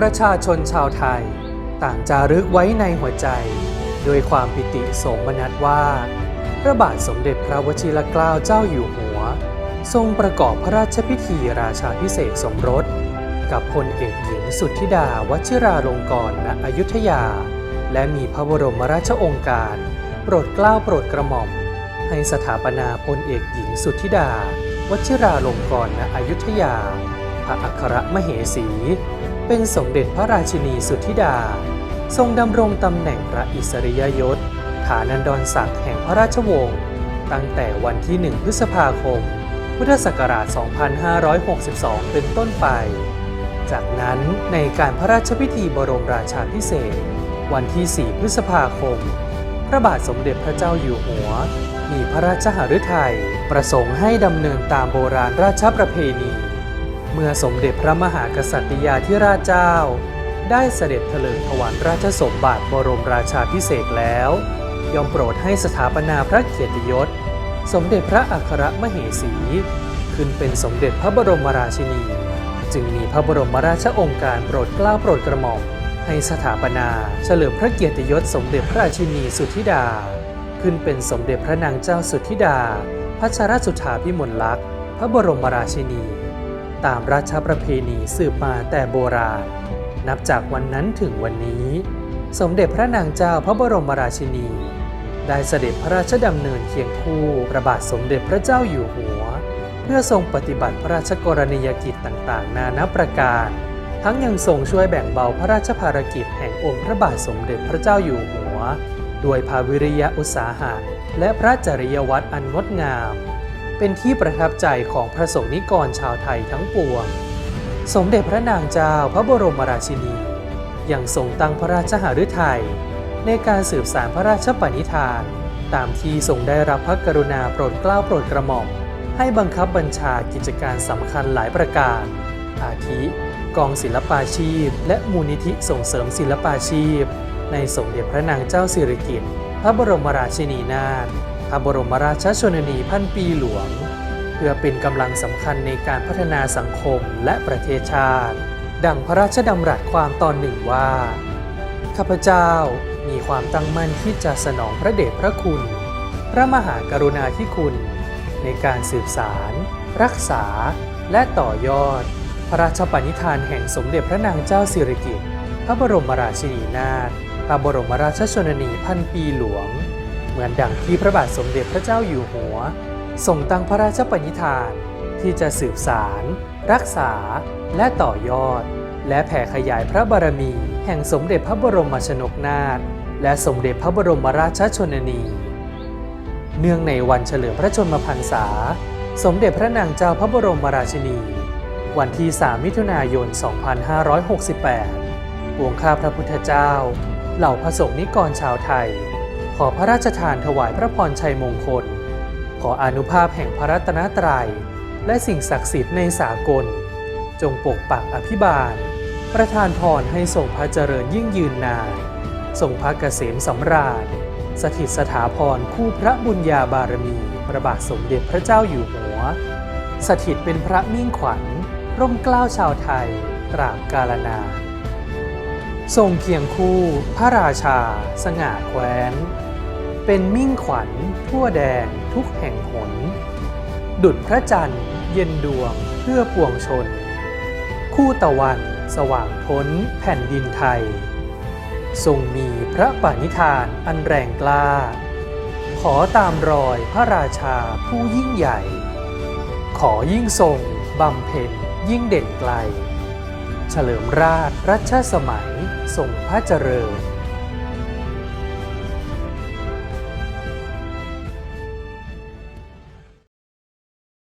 ประชาชนชาวไทย ต่างจารึกไว้ในหัวใจ ด้วยความปิติโสมนัสว่า พระบาทสมเด็จพระวชิรเกล้าเจ้าอยู่หัว ทรงประกอบพระราชพิธีราชาพิเศษสมรส กับพลเอกหญิงสุทธิดาวชิราลงกรณ์ณอยุธยา และมีพระบรมราชองค์การ โปรดเกล้าโปรดกระหม่อม ให้สถาปนาพลเอกหญิงสุทธิดา วชิราลงกรณ์ณอยุธยาพระอัครมเหสี เป็นสมเด็จพระราชินีสุทธิดา ทรงดำรงตำแหน่งพระอิสริยยศ ฐานันดรศักดิ์แห่งพระราชวงศ์ ตั้งแต่วันที่ 1 พฤษภาคม พุทธศักราช 2562 เป็นต้นไป จากนั้นในการพระราชพิธีบรมราชาพิเศษ วันที่ 4 พฤษภาคม พระบาทสมเด็จพระเจ้าอยู่หัว มีพระราชหฤทัยประสงค์ให้ดำเนินตามโบราณราชประเพณี เมื่อสมเด็จพระมหากษัตริยาธิราชเจ้า ได้เสด็จเถลิงถวัลราชสมบัติบรมราชาพิเศษแล้ว ยอมโปรดให้สถาปนาพระเกียรติยศ สมเด็จพระอัครมเหสี ขึ้นเป็นสมเด็จพระบรมราชินี จึงมีพระบรมราชองค์การโปรดเกล้าโปรดกระหม่อมให้สถาปนาเฉลิมพระเกียรติยศสมเด็จพระราชินีสุทธิดา ขึ้นเป็นสมเด็จพระนางเจ้าสุทธิดาพัชรสุธาพิมลลักษณ์ พระบรมราชินี ตามราชประเพณีสืบมาแต่โบราณ นับจากวันนั้นถึงวันนี้ สมเด็จพระนางเจ้าพระบรมราชินี ได้เสด็จพระราชดำเนินเคียงคู่พระบาทสมเด็จพระเจ้าอยู่หัว เพื่อทรงปฏิบัติพระราชกรณียกิจต่างๆ นานาประการ ทั้งยังทรงช่วยแบ่งเบาพระราชภารกิจแห่งองค์พระบาทสมเด็จพระเจ้าอยู่หัว ด้วยภาวิริยะอุตสาหะและพระจริยวัตรอันงดงาม เป็นที่ประทับใจของพระสงฆ์นิกรชาวไทยทั้งปวง สมเด็จพระนางเจ้าพระบรมราชินี ยังทรงตั้งพระราชหฤทัยในการสืบสารพระราชปณิธาน ตามที่ทรงได้รับพระกรุณาโปรดเกล้าโปรดกระหม่อม ให้บังคับบัญชากิจการสำคัญหลายประการ อาทิกองศิลปาชีพ และมูลนิธิส่งเสริมศิลปาชีพ ในสมเด็จพระนางเจ้าสิริกิติ์พระบรมราชินีนาถ ระบรมราชชนนีพันปีหลวง เพื่อเป็นกำลังสำคัญในการพัฒนาสังคมและประเทศชาติ ดังพระราชดำรัสความตอนหนึ่งว่า ข้าพเจ้ามีความตั้งมั่นที่จะสนองพระเดชพระคุณ พระมหากรุณาธิคุณ ในการสืบสาร รักษา และต่อยอด พระราชปณิธานแห่งสมเด็จพระนางเจ้าสิริกิติ์พระบรมราชินีนาถพระบรมราชชนนีพันปีหลวง เหมือนดังที่พระบาทสมเด็จพระเจ้าอยู่หัวทรงตั้งพระราชปณิธาน ที่จะสืบสาร รักษา และต่อยอด และแผ่ขยายพระบารมี แห่งสมเด็จพระบรมชนกนาถและสมเด็จพระบรมราชชนนี เนื่องในวันเฉลิมพระชนมพรรษา สมเด็จพระนางเจ้าพระบรมราชินี วันที่ 3 มิถุนายน 2568 วงข้าพระพุทธเจ้า เหล่าพระสงฆ์นิกรชาวไทย ขอพระราชทานถวายพระพรชัยมงคล ขออนุภาพแห่งพระรัตนตรัย และสิ่งศักดิ์สิทธิ์ในสากล จงปกปักอภิบาล ประทานพรให้ทรงพระเจริญยิ่งยืนนาน ทรงพระเกษมสำราญ สถิตสถาพรคู่พระบุญญาบารมีพระบาทสมเด็จพระเจ้าอยู่หัว สถิตเป็นพระมิ่งขวัญ ร่มเกล้าชาวไทยตราบกาลนานทรงเคียงคู่ พระราชา สง่าแคว้น เป็นมิ่งขวัญทั่วแดนทุกแห่งหน ดุจพระจันทร์เย็นดวงเพื่อปวงชน คู่ตะวันสว่างพ้นแผ่นดินไทย ทรงมีพระปณิธานอันแรงกล้า ขอตามรอยพระราชาผู้ยิ่งใหญ่ ขอยิ่งทรงบำเพ็ญยิ่งเด่นไกล เฉลิมราชรัชสมัยทรงพระเจริญ